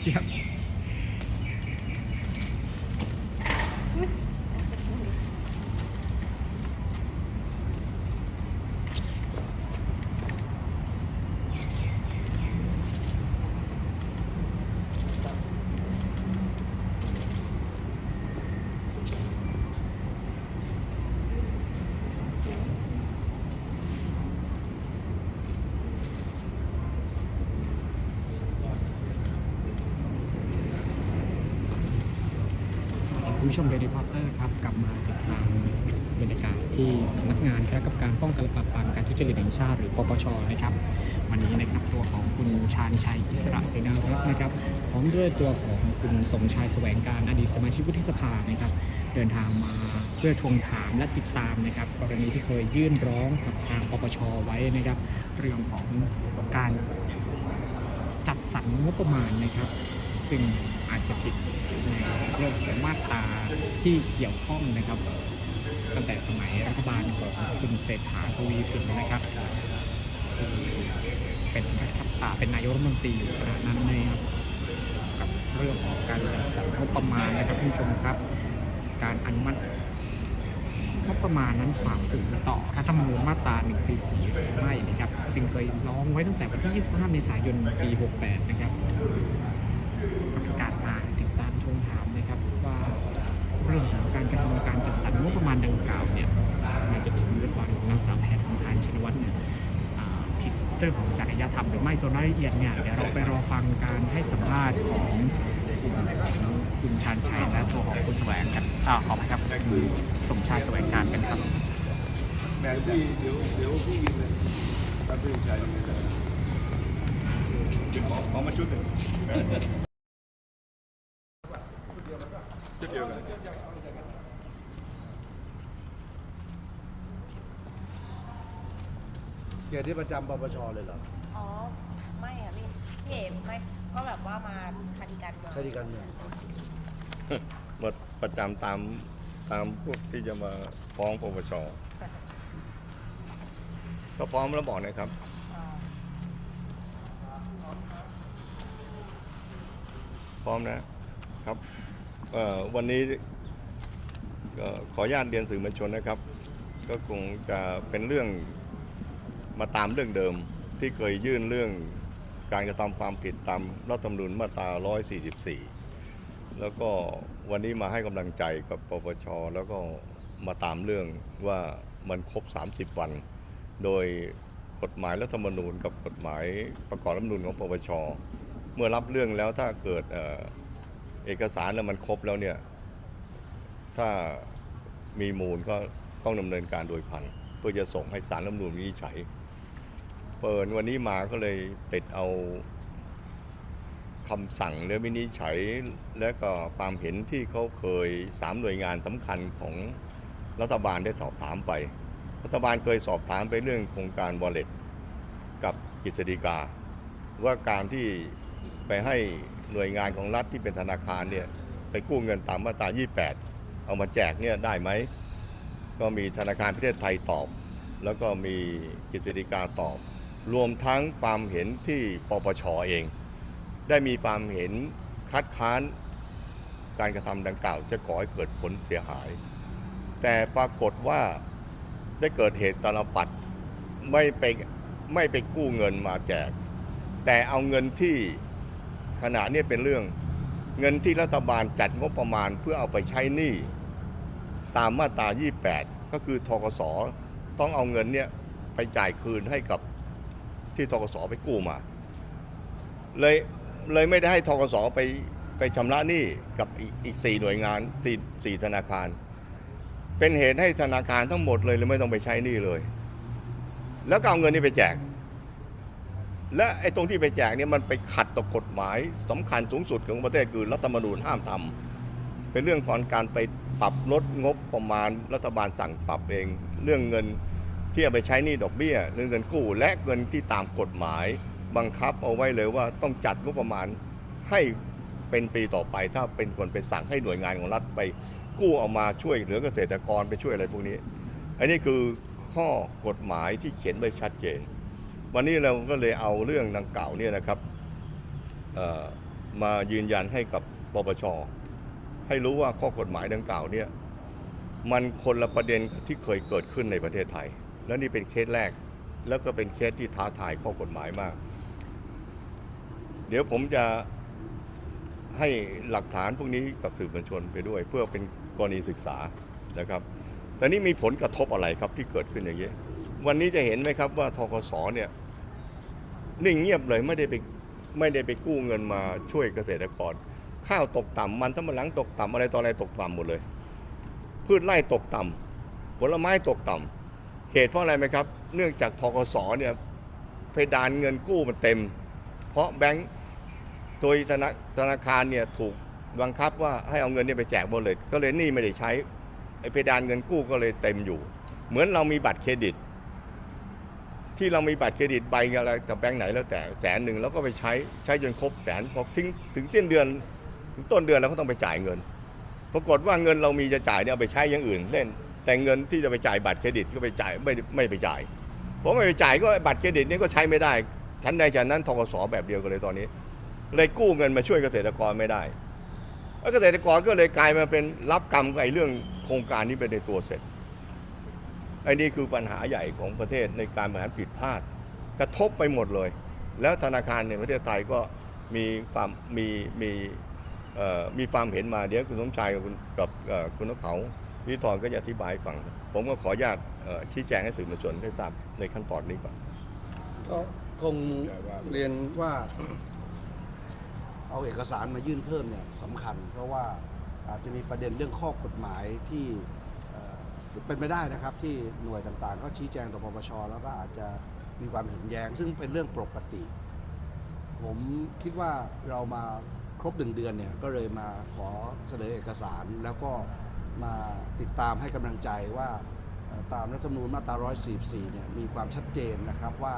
เจี๊ยบ ผู้ชมเดลิพอเตอร์ครับกลับมาติดตามบรรยากาศที่สำนักงานคณะกรรมการป้องกันและปราบปรามการทุจริตแห่งชาติหรือปปชนะครับ วันนี้นะครับตัวของคุณชาญชัยอิสระเสนารัตน์นะครับพร้อมด้วยตัวของคุณสมชายแสวงการอดีตสมาชิกวุฒิสภานะครับ เดินทางมาเพื่อทวงถามและติดตามนะครับ กรณีที่เคยยื่นร้องกับทางปปชไว้นะครับ เรื่องของการจัดสรรงบประมาณนะครับ ซึ่งอาจจะผิด ในเรื่องของมาตราที่เกี่ยวข้องนะครับ ตั้งแต่สมัยรัฐบาลของคุณเศรษฐาทวีสินนะครับเป็นรัฐอ่าเป็นนายกรัฐมนตรีอยู่ขณะนั้นนะครับกับเรื่องของการจัดสรรงบประมาณนะครับคุณผู้ชมครับ การอนุมัติงบประมาณนั้นฝ่าฝืนต่อรัฐธรรมนูญมาตรา 144หรือไม่นะครับซึ่งเคยร้องไว้ตั้งแต่วันที่ 25 เมษายน ปี 68 นะครับ ก็เป็นการมาติดตามทวงถามนะครับว่าเรื่อง ของกรระทำการจัดสรรงบประมาณดังกล่าวเนี่ยมาจนถึงรัฐบาลของนางสาวแพทองทานชินวัตรเนี่ยผิดเรื่องของจริยธรรมหรือไม่ส่วนรายละเอียดเนี่ยเดี๋ยวเราไปรอฟังการให้สัมภาษณ์ของคุณชาญชัยและตัวของคุณแสวงกันอ่าขออภัยครับคุณสมชายแสวงการกันครับแหม่พี่เดี๋ยวเดี๋ยวพี่ยินเลยตัดสินใจเลยนขอขอมาชุดหนึ่งชุดเดียวกัน เกียรติประจำปปชเลยเหรออ๋อ ไม่ค่ะพี่พี่เอ๋ไม่ก็แบบว่ามาคดีการเมืองใช่ดีกันเนี่ยมาประจำตามตามพวกที่จะมาฟ้องปปชก็พร้อมแล้วบอกนะครับ อ๋อพร้อมนะครับเอ่อวันนี้ก็ขออนุญาตเรียนสื่อมวลชนนะครับ ก็คงจะเป็นเรื่อง มาตามเรื่องเดิมที่เคยยื่นเรื่องการกระทำความผิดตามรัฐธรรมนูญมาตรา 144 แล้วก็วันนี้มาให้กำลังใจกับปปช แล้วก็มาตามเรื่องว่ามันครบ 30 วัน โดยกฎหมายรัฐธรรมนูญกับกฎหมายประกอบรัฐธรรมนูญของปปช เมื่อรับเรื่องแล้วถ้าเกิดเอกสารมันครบแล้วเนี่ย ถ้ามีมูลก็ต้องดำเนินการโดยพันเพื่อจะส่งให้สารรัฐธรรมนูญวินิจฉัย เปิดวันนี้มาก็เลยติดเอาคำสั่งและวินิจฉัย และก็ความเห็นที่เขาเคยสามหน่วยงานสำคัญของรัฐบาลได้สอบถามไป รัฐบาลเคยสอบถามไปเรื่องโครงการวอลเล็ตกับกฤษฎีกา ว่าการที่ไปให้หน่วยงานของรัฐที่เป็นธนาคารเนี่ยไปกู้เงินตามมาตรา 28 เอามาแจกเนี่ยได้ไหม ก็มีธนาคารประเทศไทยตอบ แล้วก็มีกฤษฎีกาตอบ รวมทั้งความเห็นที่ปปชเอง ได้มีความเห็นคัดค้านการกระทำดังกล่าวจะก่อให้เกิดผลเสียหาย แต่ปรากฏว่าได้เกิดเหตุตลปัดไม่ไปไม่ไปกู้เงินมาแจก แต่เอาเงินที่ขณะนี้เป็นเรื่อง เงินที่รัฐบาลจัดงบประมาณเพื่อเอาไปใช้หนี้ตามมาตรา 28 ก็คือทกสต้องเอาเงินเนี่ยไปจ่ายคืนให้กับ ที่ทกสไปกู้มา เลยเลยไม่ได้ให้ทกสไปไปชำระหนี้กับอีกอีกสี่หน่วยงานสี่สี่ธนาคาร เป็นเหตุให้ธนาคารทั้งหมดเลยเลยไม่ต้องไปใช้หนี้เลย แล้วก็เอาเงินนี้ไปแจก และไอ้ตรงที่ไปแจกเนี่ยมันไปขัดต่อกฎหมายสำคัญสูงสุดของประเทศคือรัฐธรรมนูญห้ามทำเป็นเรื่องของการไปปรับลดงบประมาณรัฐบาลสั่งปรับเอง เรื่องเงิน ที่เอาไปใช้หนี้ดอกเบี้ยเรื่อเงินกู้ และเงินที่ตามกฎหมาย บังคับเอาไว้เลยว่าต้องจัดงบประมาณให้เป็นปีต่อไป ถ้าเป็นคนไปสั่งให้หน่วยงานของรัฐไปกู้เอามาช่วยเหลือเกษตรกรไปช่วยอะไรพวกนี้ อันนี้คือข้อกฎหมายที่เขียนไว้ชัดเจน วันนี้เราก็เลยเอาเรื่องดังกล่าวเนี่ยนะครับมายืนยันให้กับปปชให้รู้ว่าข้อกฎหมายดังกล่าวเนี่ยมันคนละประเด็นที่เคยเกิดขึ้นในประเทศไทย และนี่เป็นเคสแรก แล้วก็เป็นเคสที่ท้าทายข้อกฎหมายมาก เดี๋ยวผมจะให้หลักฐานพวกนี้กับสื่อมวลชนไปด้วย เพื่อเป็นกรณีศึกษานะครับแต่นี่มีผลกระทบอะไรครับที่เกิดขึ้นอย่างนี้วันนี้จะเห็นไหมครับว่าทกสเนี่ยนิ่งเงียบเลยไม่ได้ไปไม่ได้ไปกู้เงินมาช่วยเกษตรกร ข้าวตกต่ำมันทั้งมันหลังตกต่ำอะไรต่ออะไรตกต่ำหมดเลย พืชไร่ตกต่ำผลไม้ตกต่ำ เหตุเพราะอะไรไหมครับ เนื่องจากทกสเนี่ยเพดานเงินกู้มันเต็ม เพราะแบงก์โดยธนาธนาคารเนี่ยถูกบังคับว่าให้เอาเงินเนี่ยไปแจกบนเลยก็เลยหนี่ไม่ได้ใช้ไอ้เพดานเงินกู้ก็เลยเต็มอยู่ เหมือนเรามีบัตรเครดิต ที่เรามีบัตรเครดิตใบอะไรกับแบงก์ไหนแล้วแต่แสนหนึ่งแล้วก็ไปใช้ใช้จนครบแสนพอทิ้งถึงสิ้นเดือน ถึงต้นเดือนเราก็ต้องไปจ่ายเงิน ปรากฏว่าเงินเรามีจะจ่ายเนี่ยเอาไปใช้อย่างอื่นเล่น แต่เงินที่จะไปจ่ายบัตรเครดิตก็ไปจ่ายไม่ไม่ไปจ่ายเพราะไม่ไปจ่ายก็บัตรเครดิตนี้ก็ใช้ไม่ได้ชั้นใดชั้นนั้นทกสแบบเดียวกันเลยตอนนี้ เลยกู้เงินมาช่วยเกษตรกรไม่ได้แล้วเกษตรกรก็เลยกลายมาเป็นรับกรรมไอ้เรื่องโครงการนี้ไปในตัวเสร็จไอ้นี่คือปัญหาใหญ่ของประเทศในการบริหารผิดพลาด กระทบไปหมดเลย แล้วธนาคารในประเทศไทยก็มีความมีมีมีความเห็นมาเดี๋ยวคุณสมชายกับคุณกับคุณนกเขา พี่ทอนก็จะอธิบายฟัง ผมก็ขออนุญาตชี้แจงให้สื่อมวลชนได้ทราบในขั้นตอนนี้ก่อนก็คงเรียนว่าเอาเอกสารมายื่นเพิ่มเนี่ยสำคัญ เพราะว่าอาจจะมีประเด็นเรื่องข้อกฎหมายที่เอ่อเป็นไปได้นะครับที่หน่วยต่างๆ ก็ชี้แจงต่อปปชแล้วก็อาจจะมีความเห็นแย้ง ซึ่งเป็นเรื่องปกติ ผมคิดว่าเรามาครบหนึ่งเดือนเนี่ยก็เลยมาขอเสนอเอกสารแล้วก็ มาติดตามให้กำลังใจว่าตามรัฐธรรมนูญมาตรา 144 เนี่ยมีความชัดเจนนะครับว่า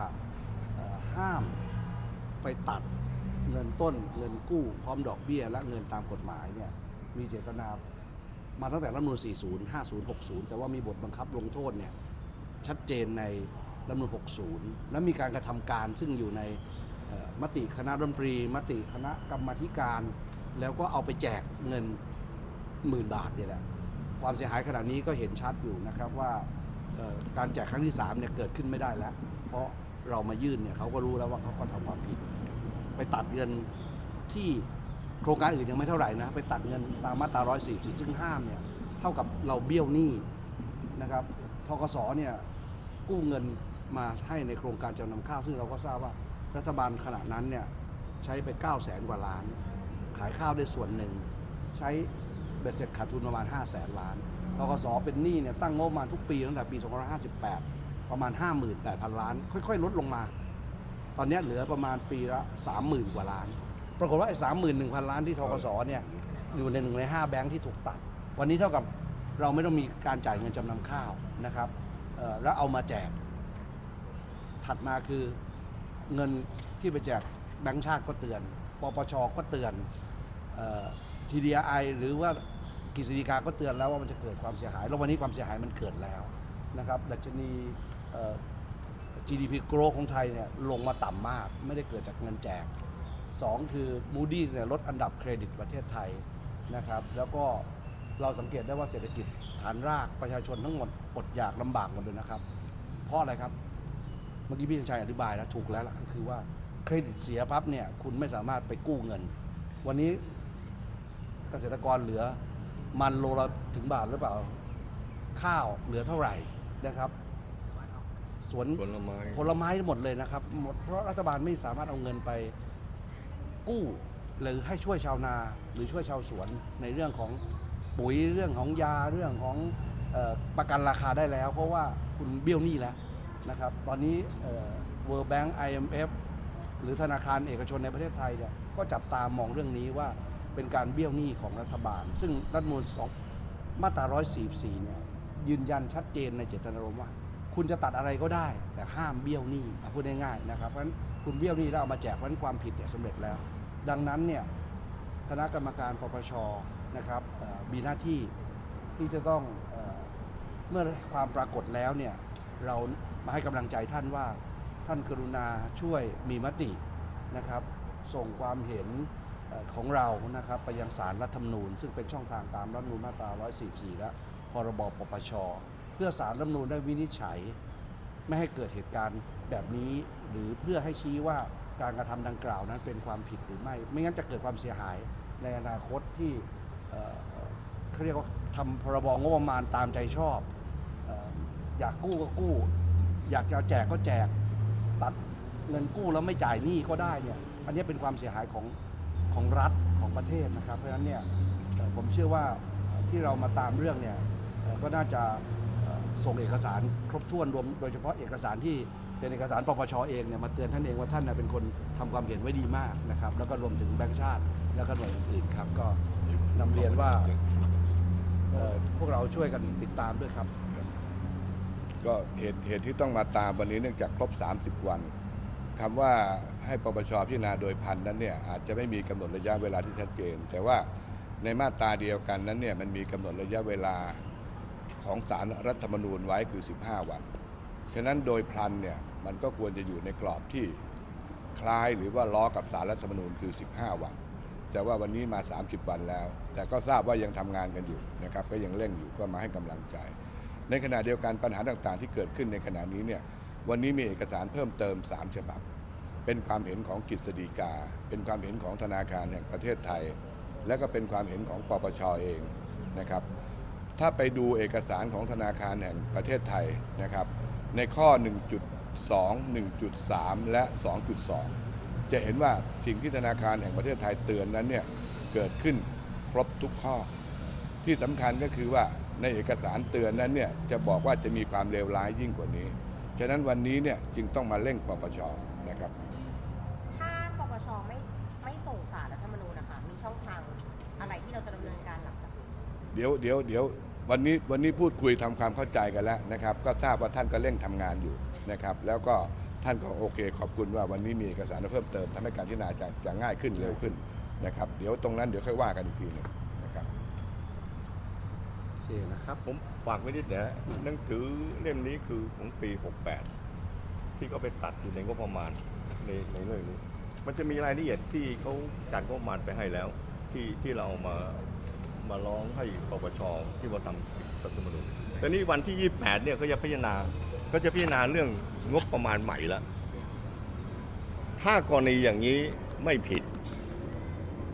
ห้ามไปตัดเงินต้นเงินกู้พร้อมดอกเบี้ย และเงินตามกฎหมายเนี่ยมีเจตนามาตั้งแต่รัฐธรรมนูญ40 50 60 แต่ว่ามีบทบังคับลงโทษเนี่ยชัดเจนในรัฐธรรมนูญ60 และมีการกระทำการซึ่งอยู่ในมติคณะรัฐมนตรี มติคณะกรรมธิการ แล้วก็เอาไปแจกเงินหมื่นบาทเนี่ยแหละ ความเสียหายขนาดนี้ก็เห็นชัดอยู่นะครับว่าการแจกครั้งที่3เนี่ยเกิดขึ้นไม่ได้แล้ว เพราะเรามายื่นเนี่ยเขาก็รู้แล้วว่าเขาก็ทำความผิด ไปตัดเงินที่โครงการอื่นยังไม่เท่าไหร่นะไปตัดเงินตามมาตรา144ซึ่งห้ามเนี่ยเท่ากับเราเบี้ยวหนี้นะครับทกสเนี่ยกู้เงินมาให้ในโครงการจำนำข้าว ซึ่งเราก็ทราบว่ารัฐบาลขณะนั้นเนี่ยใช้ไป 9 0 0แสนกว่าล้าน ขายข้าวได้ส่วนหนึ่ง ใช้ เบ็ดเสร็จขาดทุนประมาณ 5 0 0แสนล้านทกสเป็นหนี้เนี่ยตั้งงบมาทุกปีตั้งแต่ปี 2558 ประมาณ 58,000 ล้าน ค่อยๆ ลดลงมา ตอนนี้เหลือประมาณปีละ 30,000 กว่าล้าน ปรากฏว่าไอ้31,000ล้านที่ทกสเนี่ยอยู่ในหนึ่งในห้าแบงค์ที่ถูกตัด วันนี้เท่ากับเราไม่ต้องมีการจ่ายเงินจำนำข้าวนะครับแล้วเอามาแจก ถัดมาคือเงินที่ไปแจกแบงก์ชาติก็เตือน ปปชก็เตือนทีดีไอหรือว่า กฤษฎีกาก็เตือนแล้วว่ามันจะเกิดความเสียหาย แล้ววันนี้ความเสียหายมันเกิดแล้วนะครับดัชนี GDP growth ของไทยเนี่ยลงมาต่ำมาก ไม่ได้เกิดจากเงินแจกสองคือ Moody's เนี่ยลดอันดับเครดิตประเทศไทยนะครับแล้วก็เราสังเกตได้ว่าเศรษฐกิจฐานรากประชาชนทั้งหมดอดอยากลำบากหมดเลยนะครับ เพราะอะไรครับเมื่อกี้พี่ชัยอธิบายแล้วถูกแล้วล่ะก็คือว่าเครดิตเสียปั๊บเนี่ยคุณไม่สามารถไปกู้เงิน วันนี้เกษตรกรเหลือ มันโลละถึงบาทหรือเปล่า ข้าวเหลือเท่าไหร่นะครับ สวนผลไม้ผลไม้หมดเลยนะครับหมดเพราะรัฐบาลไม่สามารถเอาเงินไปกู้หรือให้ช่วยชาวนาหรือช่วยชาวสวนในเรื่องของปุ๋ยเรื่องของยาเรื่องของเออประกันราคาได้แล้ว เพราะว่าคุณเบี้ยวหนี้แล้วนะครับ ตอนนี้เอ่อ World Bank IMF หรือธนาคารเอกชนในประเทศไทยเนี่ยก็จับตามองเรื่องนี้ว่า เป็นการเบี้ยวหนี้ของรัฐบาล ซึ่งรัฐมนูลสองมาตรา 144 เนี่ยยืนยันชัดเจนในเจตนารมณ์ว่า คุณจะตัดอะไรก็ได้ แต่ห้ามเบี้ยวหนี้อะพูดง่ายๆนะครับเพราะฉะนั้นคุณเบี้ยวหนี้แล้วเอามาแจกเพราะฉะนั้นความผิดเนี่ยสำเร็จแล้ว ดังนั้นเนี่ยคณะกรรมการปปชนะครับมีหน้าที่ที่จะต้องเอเมื่อความปรากฏแล้วเนี่ยเรามาให้กำลังใจท่านว่าท่านกรุณาช่วยมีมตินะครับ ส่งความเห็น ของเรานะครับไปยังศาลรัฐธรรมนูญ ซึ่งเป็นช่องทางตามรัฐธรรมนูญมาตรา 144 และพรบปปช เพื่อศาลรัฐธรรมนูญได้วินิจฉัย ไม่ให้เกิดเหตุการณ์แบบนี้ หรือเพื่อให้ชี้ว่าการกระทำดังกล่าวนั้นเป็นความผิดหรือไม่ ไม่งั้นจะเกิดความเสียหายในอนาคตที่เขาเรียกว่าทำพรบงบประมาณตามใจชอบเอ่ออยากกู้ก็กู้ อยากจะแจกก็แจก ตัดเงินกู้แล้วไม่จ่ายหนี้ก็ได้เนี่ย อันนี้เป็นความเสียหายของ ของรัฐของประเทศนะครับ เพราะฉะนั้นเนี่ยผมเชื่อว่าที่เรามาตามเรื่องเนี่ยก็น่าจะส่งเอกสารครบถ้วนรวมโดยเฉพาะเอกสารที่เป็นเอกสารปปชเองเนี่ยมาเตือนท่านเองว่าท่านเป็นคนทำความเห็นไว้ดีมากนะครับแล้วก็รวมถึงแบงก์ชาติ แล้วก็หน่วยอื่นๆครับ ก็นำเรียนว่าพวกเราช่วยกันติดตามด้วยครับ ก็เหตุเหตุที่ต้องมาตามวันนี้เนื่องจากครบ 30 วัน คำว่าให้ปปชพิจารณาโดยพันนั้นเนี่ยอาจจะไม่มีกำหนดระยะเวลาที่ชัดเจน แต่ว่าในมาตราเดียวกันนั้นเนี่ยมันมีกำหนดระยะเวลาของสารรัฐธรรมนูญไว้คือ 15 วัน ฉะนั้นโดยพลันเนี่ยมันก็ควรจะอยู่ในกรอบที่คล้ายหรือว่าล้อกับสารรัฐธรรมนูญคือ 15 วัน แต่ว่าวันนี้มา 30 วันแล้ว แต่ก็ทราบว่ายังทำงานกันอยู่นะครับก็ยังเร่งอยู่ก็มาให้กำลังใจ ในขณะเดียวกันปัญหาต่างๆ ที่เกิดขึ้นในขณะนี้เนี่ยวันนี้มีเอกสารเพิ่มเติม 3 ฉบับ เป็นความเห็นของกฤษฎีกา เป็นความเห็นของธนาคารแห่งประเทศไทย และก็เป็นความเห็นของปปชเองนะครับ ถ้าไปดูเอกสารของธนาคารแห่งประเทศไทยนะครับ ในข้อ 1.2 1.3 และ 2.2 จะเห็นว่าสิ่งที่ธนาคารแห่งประเทศไทยเตือนนั้นเนี่ยเกิดขึ้นครบทุกข้อ ที่สำคัญก็คือว่าในเอกสารเตือนนั้นเนี่ยจะบอกว่าจะมีความเลวร้ายยิ่งกว่านี้ ฉะนั้นวันนี้เนี่ยจึงต้องมาเร่งปปชนะครับ เดี๋ยวเดี๋ยวเดี๋ยววันนี้วันนี้พูดคุยทำความเข้าใจกันแล้วนะครับ ก็ทราบว่าท่านก็เร่งทำงานอยู่นะครับ แล้วก็ท่านก็โอเค ขอบคุณว่าวันนี้มีเอกสารเพิ่มเติมทำให้การพิจารณาจะจะง่ายขึ้นเร็วขึ้นนะครับ เดี๋ยวตรงนั้นเดี๋ยวค่อยว่ากันอีกทีหนึงนะครับโอเคนะครับ ผมฝากไว้นิดนะฮะหนังสือเล่มนี้คือของปี 68 ที่เขาไปตัดอยู่ในงบประมาณในในเรื่องนี้ มันจะมีรายละเอียดที่เขาจัดงบประมาณไปให้แล้ว ที่ที่เรามา มาร้องให้ปปชที่ว่าทำรัฐธรรมนูญแต่นี่วันที่ 28 เนี่ยก็จะพิจารณาก็จะพิจารณาเรื่องงบประมาณใหม่ละ ถ้ากรณีอย่างนี้ไม่ผิด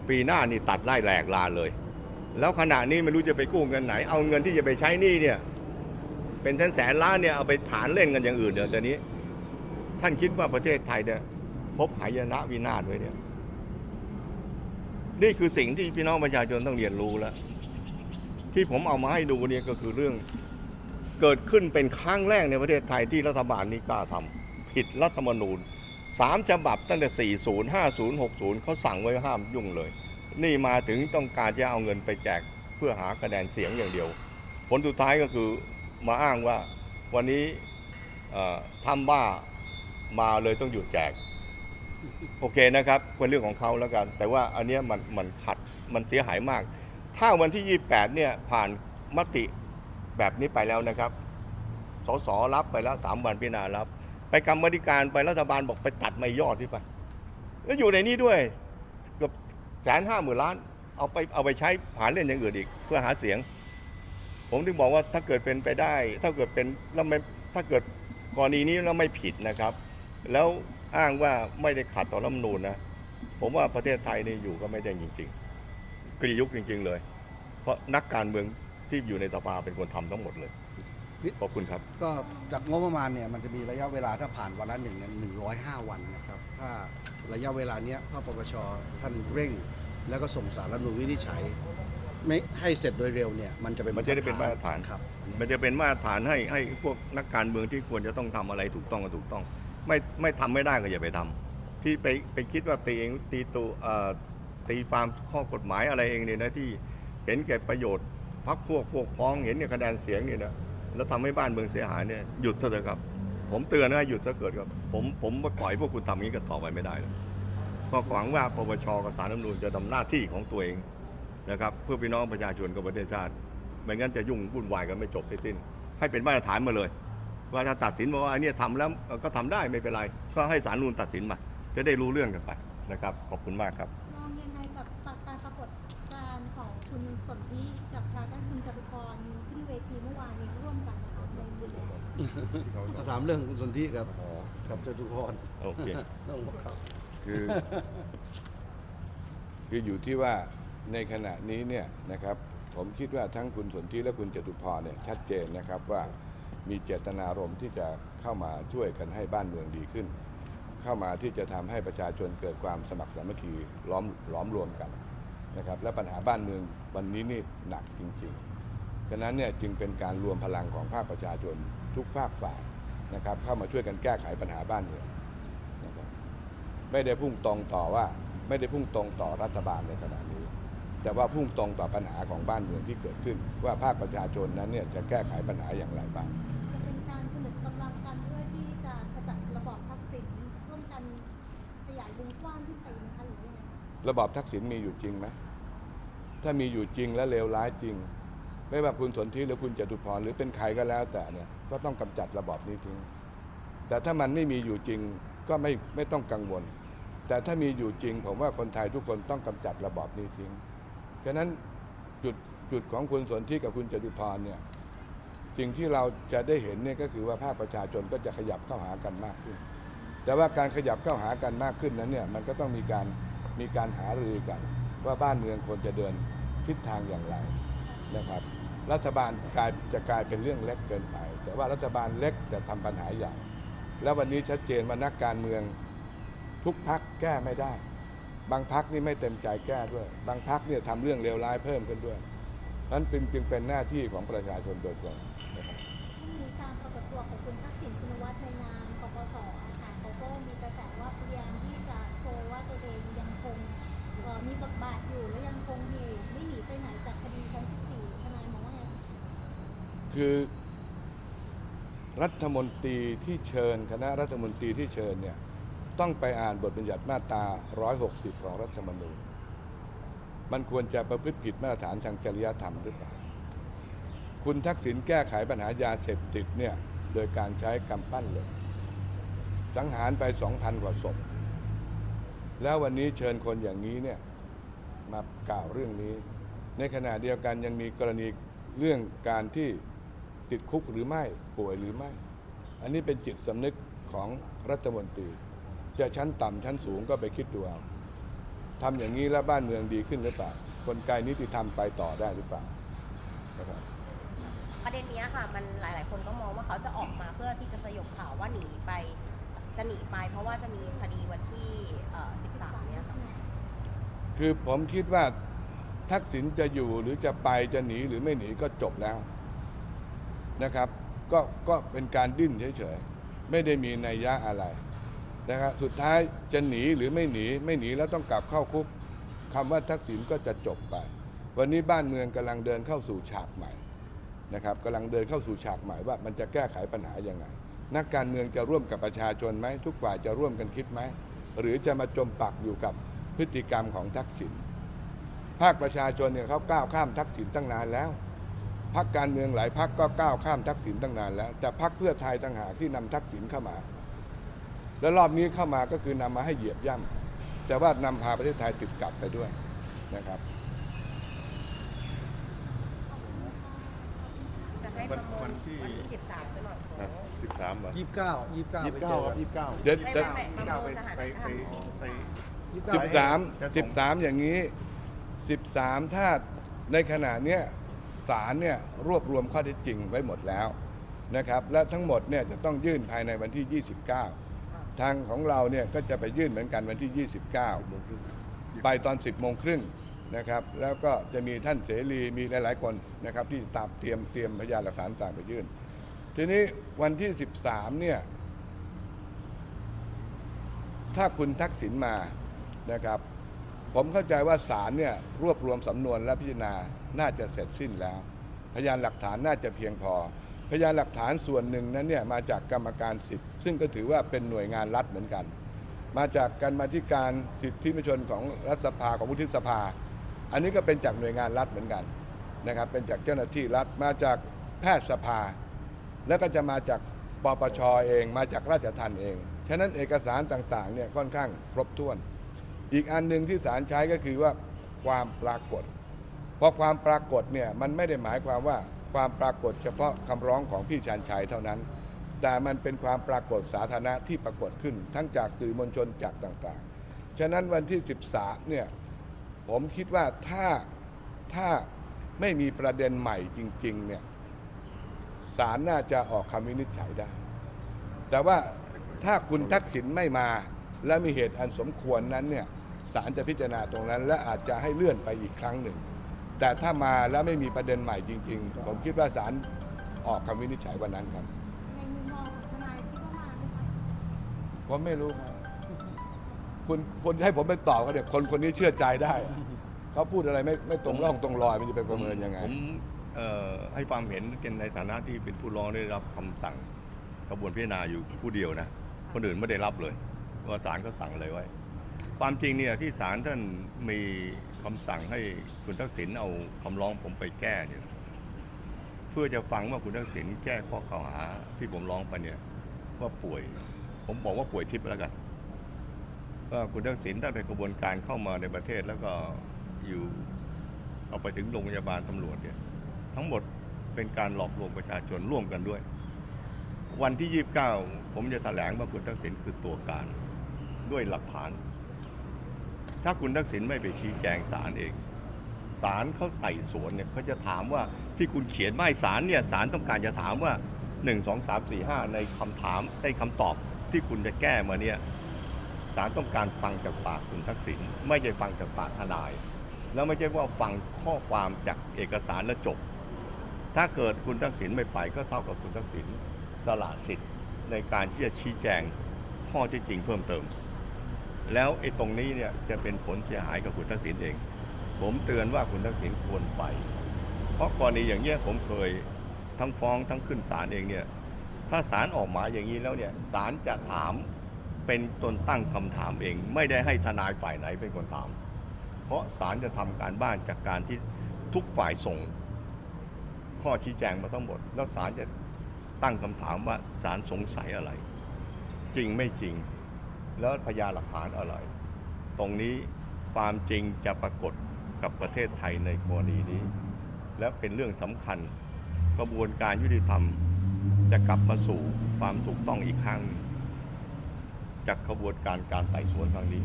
ปีหน้านี่ตัดไล่แหลกลาเลย แล้วขณะนี้ไม่รู้จะไปกู้เงินไหน เอาเงินที่จะไปใช้นี้เนี่ย เป็นแสนแสนล้านเนี่ยเอาไปฐานเล่นกันอย่างอื่นเดี๋ยวตอนนี้ ท่านคิดว่าประเทศไทยเนี่ยพบหายนะวินาศไว้เนี่ย นี่คือสิ่งที่พี่น้องประชาชนต้องเรียนรู้แล้ว ที่ผมเอามาให้ดูเนี่ยก็คือเรื่องเกิดขึ้นเป็นครั้งแรกในประเทศไทยที่รัฐบาลนี้กล้าทำผิดรัฐธรรมนูญสามฉบับตั้งแต่ 40 50 60 เขาสั่งไว้ห้ามยุ่งเลย นี่มาถึงต้องการจะเอาเงินไปแจกเพื่อหาคะแนนเสียงอย่างเดียว ผลสุดท้ายก็คือมาอ้างว่าวันนี้ทำบ้ามาเลยต้องหยุดแจก โอเคนะครับเป็นเรื่องของเขาแล้วกัน แต่ว่าอันเนี้ยมันมันขัดมันเสียหายมาก ถ้าวันที่ 28 เนี่ยผ่านมติแบบนี้ไปแล้วนะครับ สสรับไปแล้ว3วันพิจารณารับ ไปกรรมธิการไปรัฐบาลบอกไปตัดไม่ยอดที่ไป แล้วอยู่ในนี้ด้วยเกือบแสนห้าหมื่นล้าน เอาไปเอาไปใช้ผ่านเล่นอย่างอื่นอีก เพื่อหาเสียง ผมถึงบอกว่าถ้าเกิดเป็นไปได้ ถ้าเกิดเป็นแล้วไม่ถ้าเกิดกรณีนี้แล้วไม่ผิดนะครับ แล้ว อ้างว่าไม่ได้ขัดต่อรัฐธรรมนูญนะ ผมว่าประเทศไทยนี่อยู่ก็ไม่ได้จริงๆกรียุคจริง ๆ เลย เพราะนักการเมืองที่อยู่ในสภาเป็นคนทำทั้งหมดเลยขอบคุณครับ ก็จากงบประมาณเนี่ยมันจะมีระยะเวลาถ้าผ่านวันละหนึ่งเนี่ยหนึ่งร้อยห้าวันนะครับ ถ้าระยะเวลาเนี้ยถ้าปปชท่านเร่ง แล้วก็ส่งสารรัฐธรรมนูญวินิจฉัย ไม่ให้เสร็จโดยเร็วเนี่ยมันจะเป็นมันจะได้เป็นมาตรฐานครับ มันจะเป็นมาตรฐานให้ให้พวกนักการเมืองที่ควรจะต้องทำอะไรถูกต้องก็ถูกต้อง ไม่ไม่ทำไม่ได้ก็อย่าไปทำที่ไปไปคิดว่าตีเองตีตัวเอ่อตีความข้อกฎหมายอะไรเองเนี่ยนะที่เห็นแก่ประโยชน์พักพวกพวกพ้องเห็นเนี่ยคะแนนเสียงเนี่ยนะแล้วทำให้บ้านเมืองเสียหายเนี่ยหยุดเถอะครับ ผมเตือนนะหยุดถ้าเกิดครับผมผมไม่ปล่อยพวกคุณทำอย่างนี้ก็ต่อไปไม่ได้แล้วก็หวังว่าปปชกับสารรัฐธรรมนูญจะทำหน้าที่ของตัวเองนะครับ เพื่อพี่น้องประชาชนกับประเทศชาติไม่งั้นจะยุ่งวุ่นวายกันไม่จบไม่สิ้น ให้เป็นมาตรฐานมาเลย ว่าถ้าตัดสินบอกว่าอันเนี้ยทำแล้วเอ่อก็ทำได้ไม่เป็นไร ก็ให้ศาลนูนตัดสินมา จะได้รู้เรื่องกันไปนะครับ ขอบคุณมากครับมองยังไงกับสนธิกับทางด้านคุณจตุพรขึ้นเวทีเมื่อวานนี้ร่วมกันนะคะในบุญมาถามเรื่องคุณสนธิกับกับจตุพรโอเคต้องบอกครับคือคืออยู่ที่ว่าในขณะนี้เนี่ยนะครับ ผมคิดว่าทั้งคุณสนธิและคุณจตุพรเนี่ยชัดเจนนะครับว่า มีเจตนารมณ์ที่จะเข้ามาช่วยกันให้บ้านเมืองดีขึ้น เข้ามาที่จะทำให้ประชาชนเกิดความสมัครสามัคคีล้อมล้อมรวมกันนะครับและปัญหาบ้านเมืองวันนี้นี่หนักจริงๆ ฉะนั้นเนี่ยจึงเป็นการรวมพลังของภาคประชาชนทุกภาคฝ่ายนะครับเข้ามาช่วยกันแก้ไขปัญหาบ้านเมืองนะครับไม่ได้พุ่งตรงต่อว่าไม่ได้พุ่งตรงต่อรัฐบาลในขณะนี้ แต่ว่าพุ่งตรงต่อปัญหาของบ้านเมืองที่เกิดขึ้น ว่าภาคประชาชนนั้นเนี่ยจะแก้ไขปัญหาอย่างไรบ้าง ระบอบทักษิณมีอยู่จริงไหมถ้ามีอยู่จริงและเลวร้ายจริง ไม่ว่าคุณสนธิหรือคุณจตุพรหรือเป็นใครก็แล้วแต่เนี่ยก็ต้องกำจัดระบอบนี้ทิ้ง แต่ถ้ามันไม่มีอยู่จริงก็ไม่ไม่ต้องกังวล แต่ถ้ามีอยู่จริง ผมว่าคนไทยทุกคนต้องกำจัดระบอบนี้ทิ้งฉะนั้นจุดจุดของคุณสนธิกับคุณจตุพรเนี่ยสิ่งที่เราจะได้เห็นเนี่ยก็คือว่าภาคประชาชนก็จะขยับเข้าหากันมากขึ้น แต่ว่าการขยับเข้าหากันมากขึ้นนั้นเนี่ยมันก็ต้องมีการ มีการหารือกันว่าบ้านเมืองควรจะเดินทิศทางอย่างไรนะครับ รัฐบาลกลายจะกลายเป็นเรื่องเล็กเกินไป แต่ว่ารัฐบาลเล็กแต่ทำปัญหาใหญ่แล้ววันนี้ชัดเจนว่านักการเมืองทุกพักแก้ไม่ได้ บางพักนี่ไม่เต็มใจแก้ด้วย บางพักเนี่ยทำเรื่องเลวร้ายเพิ่มขึ้นด้วยนั้นเป็นจึงเป็นหน้าที่ของประชาชนโดยตรง คือรัฐมนตรีที่เชิญ คณะรัฐมนตรีที่เชิญเนี่ยต้องไปอ่านบทบัญญัติมาตรา 160 ของรัฐธรรมนูญ มันควรจะประพฤติผิดมาตรฐานทางจริยธรรมหรือเปล่า คุณทักษิณแก้ไขปัญหายาเสพติดเนี่ยโดยการใช้กำปั้นเล็กสังหารไป 2,000 กว่าศพ แล้ววันนี้เชิญคนอย่างนี้เนี่ยมากล่าวเรื่องนี้ ในขณะเดียวกันยังมีกรณีเรื่องการที่ ติดคุกหรือไม่ป่วยหรือไม่ อันนี้เป็นจิตสำนึกของรัฐมนตรี จะชั้นต่ำชั้นสูงก็ไปคิดดูเอาทำอย่างนี้แล้วบ้านเมืองดีขึ้นหรือเปล่ากลไกนิติธรรมไปต่อได้หรือเปล่านะครับประเด็นเนี้ยค่ะมันหลาย ๆ คนก็มองว่าเขาจะออกมาเพื่อที่จะสยบข่าวว่าหนีไป จะหนีไป เพราะว่าจะมีคดีวันที่เอ่อ13เนี่ยค่ะคือผมคิดว่าทักษิณจะอยู่หรือจะไปจะหนีหรือไม่หนีก็จบแล้ว นะครับก็ก็เป็นการดิ้นเฉยๆ ไม่ได้มีนัยยะอะไรนะครับสุดท้ายจะหนีหรือไม่หนีไม่หนีแล้วต้องกลับเข้าคุกคำว่าทักษิณก็จะจบไป วันนี้บ้านเมืองกำลังเดินเข้าสู่ฉากใหม่นะครับกำลังเดินเข้าสู่ฉากใหม่ว่ามันจะแก้ไขปัญหายังไง นักการเมืองจะร่วมกับประชาชนไหมทุกฝ่ายจะร่วมกันคิดไหมหรือจะมาจมปักอยู่กับพฤติกรรมของทักษิณภาคประชาชนเนี่ยเขาก้าวข้ามทักษิณตั้งนานแล้ว พักการเมืองหลายพักก็ก้าวข้ามทักษิณตั้งนานแล้ว แต่พักเพื่อไทยต่างหากที่นำทักษิณเข้ามา แล้วรอบนี้เข้ามาก็คือนำมาให้เหยียบย่ำแต่ว่านำพาประเทศไทยติดกลับไปด้วยนะครับจะให้ประเมินวันที่13ซะหน่อยสิบสามอะยี่สิบเก้ายี่สิบเก้ายี่สิบเก้าครับยี่สิบเก้าเดี๋ยวไม่จะไม่ไม่ประเมินสถานการณ์ที่13ยี่สิบสามจะส่งสิบสามอย่างนี้สิบสามถ้าในขณะเนี้ย ศาลเนี่ยรวบรวมข้อเท็จจริงไว้หมดแล้วนะครับ และทั้งหมดเนี่ยจะต้องยื่นภายในวันที่ 29 ทางของเราเนี่ยก็จะไปยื่นเหมือนกันวันที่ 29 ไปตอน 10 โมงครึ่งนะครับ แล้วก็จะมีท่านเสรีมีหลาย ๆ คนนะครับที่ตามเตรียมเตรียมพยานหลักฐานต่างไปยื่น ทีนี้วันที่ 13 เนี่ยถ้าคุณทักษิณมานะครับ ผมเข้าใจว่าศาลเนี่ยรวบรวมสำนวนและพิจารณาน่าจะเสร็จสิ้นแล้ว พยานหลักฐานน่าจะเพียงพอ พยานหลักฐานส่วนหนึ่งนั้นเนี่ยมาจากกรรมการสิทธิ์ซึ่งก็ถือว่าเป็นหน่วยงานรัฐเหมือนกัน มาจากการมาธิการสิทธิมนชนของรัฐสภาของวุฒิสภา อันนี้ก็เป็นจากหน่วยงานรัฐเหมือนกันนะครับเป็นจากเจ้าหน้าที่รัฐมาจากแพทยสภา แล้วก็จะมาจากปปชเอง มาจากราชทัณฑ์เองฉะนั้นเอกสารต่างๆเนี่ยค่อนข้างครบถ้วน อีกอันหนึ่งที่ศาลใช้ก็คือว่าความปรากฏ เพราะความปรากฏเนี่ยมันไม่ได้หมายความว่าความปรากฏเฉพาะคำร้องของพี่ชานชัยเท่านั้น แต่มันเป็นความปรากฏสาธารณะที่ปรากฏขึ้น ทั้งจากสื่อมวลชนจากต่างๆ ฉะนั้นวันที่ 13 เนี่ยผมคิดว่าถ้าถ้าไม่มีประเด็นใหม่จริงๆเนี่ยศาลน่าจะออกคำวินิจฉัยได้ แต่ว่าถ้าคุณทักษิณไม่มาและมีเหตุอันสมควรนั้นเนี่ย ศาลจะพิจารณาตรงนั้น และอาจจะให้เลื่อนไปอีกครั้งหนึ่ง แต่ถ้ามาแล้วไม่มีประเด็นใหม่จริง ๆ ผมคิดว่าศาลออกคำวินิจฉัยวันนั้นครับในมุมมองของทนายคิดว่ามาไหมคะผมไม่รู้ครับคุณคุณให้ผมไปตอบก็เดี๋ยวคนคนนี้เชื่อใจได้ เขาพูดอะไรไม่ไม่ตรงร่องตรงรอยมันจะไปประเมินยังไง ผมเอ่อให้ความเห็นกันในฐานะที่เป็นผู้ร้องได้รับคำสั่งกระบวนพิจารณาอยู่ผู้เดียวนะ คนอื่นไม่ได้รับเลยว่าศาลก็สั่งเลยไว้ ความจริงเนี่ยที่ศาลท่านมีคำสั่งให้คุณทักษิณเอาคำร้องผมไปแก้เนี่ยเพื่อจะฟังว่าคุณทักษิณแก้ข้อกล่าวหาที่ผมร้องไปเนี่ยว่าป่วย ผมบอกว่าป่วยทิพย์แล้วกันว่าคุณทักษิณตั้งแต่กระบวนการเข้ามาในประเทศแล้วก็อยู่เอาไปถึงโรงพยาบาลตำรวจเนี่ยทั้งหมดเป็นการหลอกลวงประชาชนร่วมกันด้วย วันที่ 29 ผมจะแถลงว่าคุณทักษิณคือตัวการด้วยหลักฐาน ถ้าคุณทักษิณไม่ไปชี้แจงศาลเองศาลเขาไต่สวนเนี่ยเขาจะถามว่าที่คุณเขียนไม่ศาลเนี่ยศาลต้องการจะถามว่า 1 2 3 4 5 ในคำถามในคำตอบที่คุณจะแก้มาเนี่ยศาลต้องการฟังจากปากคุณทักษิณไม่ใช่ฟังจากปากทนาย แล้วไม่ใช่ว่าฟังข้อความจากเอกสารแล้วจบ ถ้าเกิดคุณทักษิณไม่ไปก็เท่ากับคุณทักษิณสละสิทธิ์ในการที่จะชี้แจงข้อที่จริงเพิ่มเติม แล้วไอ้ตรงนี้เนี่ยจะเป็นผลเสียหายกับคุณทักษิณเอง ผมเตือนว่าคุณทักษิณควรไป เพราะกรณีอย่างเงี้ยผมเคยทั้งฟ้องทั้งขึ้นศาลเองเนี่ย ถ้าศาลออกหมายอย่างนี้แล้วเนี่ยศาลจะถามเป็นตนตั้งคำถามเอง ไม่ได้ให้ทนายฝ่ายไหนเป็นคนถาม เพราะศาลจะทำการบ้านจากการที่ทุกฝ่ายส่ง ข้อชี้แจงมาทั้งหมด แล้วศาลจะตั้งคำถามว่าศาลสงสัยอะไร จริงไม่จริง แล้วพยานหลักฐานอะไร ตรงนี้ความจริงจะปรากฏกับประเทศไทยในกรณีนี้ และเป็นเรื่องสำคัญ กระบวนการยุติธรรม จะกลับมาสู่ความถูกต้องอีกครั้ง จากขบวนการการไต่สวนครั้งนี้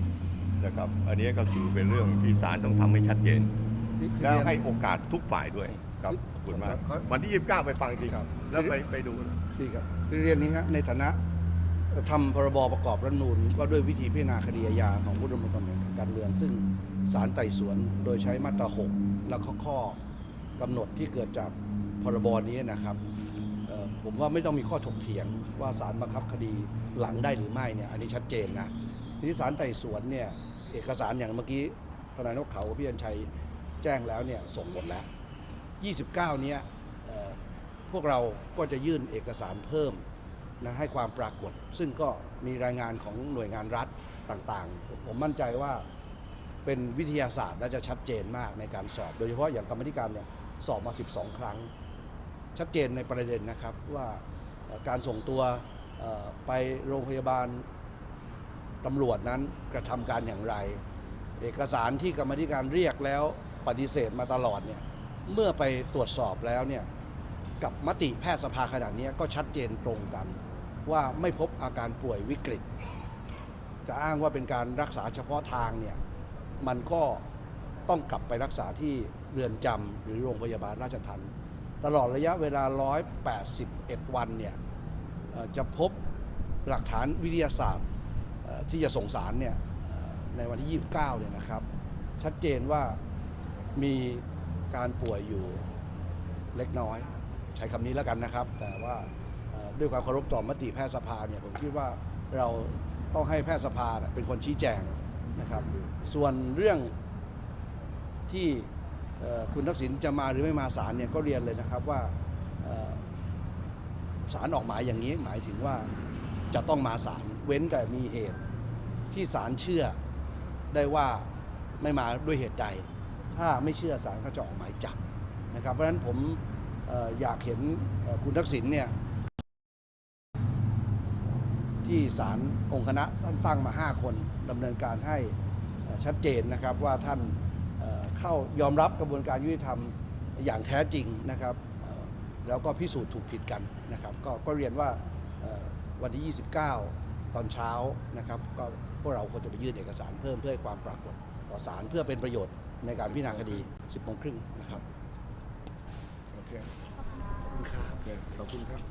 นะครับ อันนี้ก็คือเป็นเรื่องที่ศาลต้องทำให้ชัดเจนที่คือแล้วเรียนให้โอกาสทุกฝ่ายด้วยครับขอบคุณมากครับวันที่ 29 ไปฟังจริงครับ แล้วไปไปดูดีครับคือเรียนนี้ฮะในฐานะ ทำพรบประกอบรัฐนูญก็ด้วยวิธีพิจารณาคดีอาญาของผู้ดำรงตำแหน่งทางการเมือง ซึ่งศาลไต่สวนโดยใช้มาตรา 6 และข้อข้อกำหนดที่เกิดจากพรบนี้นะครับผมว่าไม่ต้องมีข้อถกเถียงว่าศาลบังคับคดีหลังได้หรือไม่เนี่ยอันนี้ชัดเจนนะทีนี้ศาลไต่สวนเนี่ยเอกสารอย่างเมื่อกี้ทนายนกเขาพี่อัญชัยแจ้งแล้วเนี่ยส่งหมดแล้ว 29 เนี้ยเอ่อพวกเราก็จะยื่นเอกสารเพิ่ม นะให้ความปรากฏ ซึ่งก็มีรายงานของหน่วยงานรัฐต่างๆ ผมมั่นใจว่าเป็นวิทยาศาสตร์และจะชัดเจนมากในการสอบ โดยเฉพาะอย่างกรรมธิการเนี่ยสอบมา 12 ครั้ง ชัดเจนในประเด็นนะครับว่าการส่งตัวไปโรงพยาบาลตำรวจนั้นกระทำการอย่างไร เอกสารที่กรรมธิการเรียกแล้วปฏิเสธมาตลอดเนี่ยเมื่อไปตรวจสอบแล้วเนี่ยกับมติแพทยสภาขนาดนี้ก็ชัดเจนตรงกัน ว่าไม่พบอาการป่วยวิกฤต จะอ้างว่าเป็นการรักษาเฉพาะทางเนี่ยมันก็ต้องกลับไปรักษาที่เรือนจำหรือโรงพยาบาลราชทัณฑ์ตลอดระยะเวลา 181 วันเนี่ยจะพบหลักฐานวิทยาศาสตร์ที่จะส่งสารเนี่ยในวันที่ 29 เนี่ยนะครับ ชัดเจนว่ามีการป่วยอยู่เล็กน้อย ใช้คำนี้แล้วกันนะครับ แต่ว่า ด้วยความเคารพต่อมติแพทยสภาเนี่ยผมคิดว่าเราต้องให้แพทยสภาเป็นคนชี้แจงนะครับ ส่วนเรื่องที่คุณทักษิณจะมาหรือไม่มาศาลเนี่ยก็เรียนเลยนะครับว่าศาลออกหมายอย่างนี้หมายถึงว่าจะต้องมาศาลเว้นแต่มีเหตุที่ศาลเชื่อได้ว่าไม่มาด้วยเหตุใด ถ้าไม่เชื่อศาลก็จะออกหมายจับนะครับ เพราะฉะนั้นผมอยากเห็นคุณทักษิณเนี่ย ที่ศาลองค์คณะท่านตั้งมา 5 คนดำเนินการให้ชัดเจนนะครับว่าท่านเข้ายอมรับกระบวนการยุติธรรมอย่างแท้จริงนะครับแล้วก็พิสูจน์ถูกผิดกันนะครับก็ก็เรียนว่าวันที่ 29 ตอนเช้านะครับก็พวกเราควรจะไปยื่นเอกสารเพิ่มเพื่อให้ความปรากฏต่อศาลเพื่อเป็นประโยชน์ในการพิจารณาคดี 10โมงครึ่งนะครับโอเคขอบคุณครับขอบคุณครับ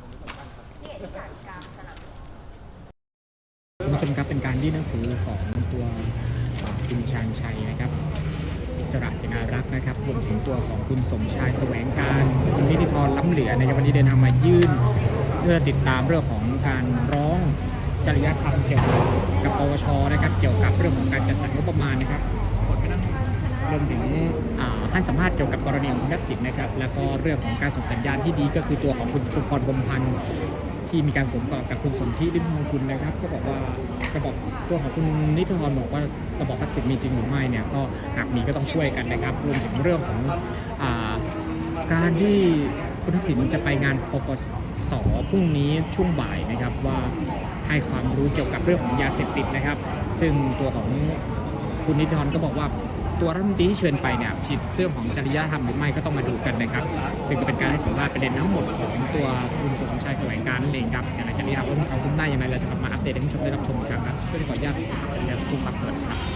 ที่เอกสารกลางสนาม คุณผู้ชมครับเป็นการยื่นหนังสือของตัวคุณชาญชัยนะครับ อิสระเสนารักษ์นะครับรวมถึงตัวของคุณสมชายแสวงการคุณนิติธรล้ำเหลือนะครับวันนี้เดินทางมายื่นเพื่อติดตามเรื่องของการร้องจริยธรรมเกี่ยวกับปวชนะครับ เกี่ยวกับเรื่องของการจัดสรรงบประมาณนะครับรวมถึงอ่าให้สัมภาษณ์เกี่ยวกับกรณีของคุณทักษิณนะครับ แล้วก็เรื่องของการส่งสัญญาณที่ดีก็คือตัวของคุณจตุพรบมพันธ์ ที่มีการสวมกอดกับคุณสนธิริมทองกุลนะครับ ก็บอกว่ากระบอกตัวของคุณนิติธรบอกว่ากระบอกทักษิณมีจริงหรือไม่เนี่ยก็หากมีก็ต้องช่วยกันนะครับรวมถึงเรื่องของอการที่คุณทักษิณจะไปงานปปสพรุ่งนี้ช่วงบ่ายนะครับว่าให้ความรู้เกี่ยวกับเรื่องของยาเสพติดนะครับ ซึ่งตัวของคุณนิติธรก็บอกว่า ตัวรัฐมนตรีที่เชิญไปเนี่ยผิดเรื่องของจริยธรรมหรือไม่ก็ต้องมาดูกันนะครับ ซึ่งก็เป็นการให้สัมภาษณ์ประเด็นทั้งหมดของตัวคุณสมชายแสวงการนั่นเองครับแต่หลังจากนี้เราก็มีความคืบหน้ายังไงเราจะกลับมาอัปเดตให้ท่านผู้ชมได้รับชมกครั้งครับช่วยขออนุญาตสัญญาสักครู่ครับสวัสดีครับ